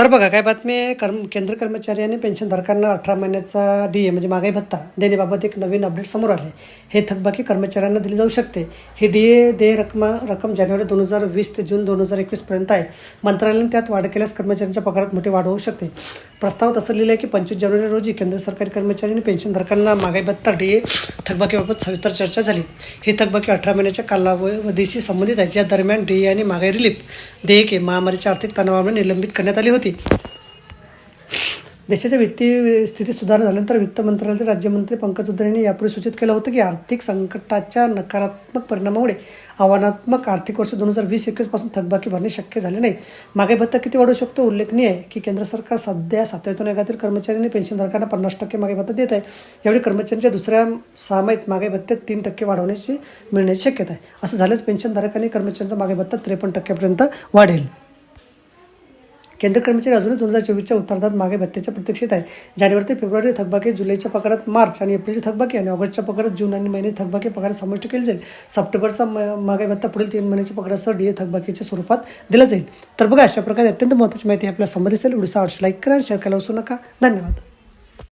तर बघा काय बातमी आहे? कर्म केंद्र कर्मचारी आणि पेन्शनधारकांना अठरा महिन्याचा डी ए म्हणजे महागाई भत्ता देण्याबाबत एक नवीन अपडेट समोर आले. हे थकबाकी कर्मचाऱ्यांना दिली जाऊ शकते. ही डी ए देय रकमा रक्कम जानेवारी दोन हजार वीस ते जून दोन हजार एकवीसपर्यंत आहे. मंत्रालयाने त्यात वाढ केल्यास कर्मचाऱ्यांच्या पगारात मोठी वाढ होऊ शकते. प्रस्तावात असं लिहिलं आहे की पंचवीस जानेवारी रोजी केंद्र सरकारी कर्मचारी आणि पेन्शनधारकांना महागाई भत्ता डी ए थकबाकीबाबत सविस्तर चर्चा झाली. ही थकबाकी अठरा महिन्याच्या कालावधीशी संबंधित आहे. ज्या दरम्यान डी ए आणि महागाई रिलीफ देयके महामारीच्या आर्थिक तणावामुळे निलंबित करण्यात आली होती. देशाच्या वित्तीय स्थिती सुधारणा झाल्यानंतर वित्त मंत्रालयाचे राज्यमंत्री पंकज उद्धव यांनी यापूर्वी सूचित केलं होतं की आर्थिक संकटाच्या नकारात्मक परिणामामुळे आव्हानात्मक आर्थिक वर्ष दोन हजार वीस एकवीसपासून थकबाकी भरणे शक्य झाले नाही. मागे भत्ता किती वाढू शकतो उल्लेखनीय आहे की केंद्र सरकार सध्या सातव्यातून एकातील कर्मचाऱ्यांनी पेन्शनधारकांना पन्नास टक्के मागे भत्ता देत आहे. यावेळी कर्मचाऱ्यांच्या दुसऱ्या सामायिक मागे भत्त्यात तीन टक्के वाढवण्याची मिळण्याची शक्यता आहे. असं झाल्यास पेन्शनधारकांनी कर्मचाऱ्यांचा मागे भत्ता त्रेपन्न टक्क्यापर्यंत वाढेल. केंद्र कर्मचारी अजूनही दोन हजार चोवीसच्या उत्तरार्धात मागे भत्त्याच्या प्रतीक्षेत आहे जानेवारी ते फेब्रुवारी थकबाकी जुलैच्या पगारात मार्च आणि एप्रिलची थकबाकी आणि ऑगस्टच्या पगारात जून आणि महिने थकबाकी पगारात समाविष्ट केली जाईल. सप्टेंबरचा म- मागे भत्ता पुढील तीन महिन्याच्या पगारासह डी ए थकबाकीच्या स्वरूपात दिला जाईल. तर बघा अशा प्रकारे अत्यंत महत्त्वाची माहिती आपल्याला संबंधित असेल उडीसा आवडल्यास लाईक करा शेअर करायला विसरू नका. धन्यवाद.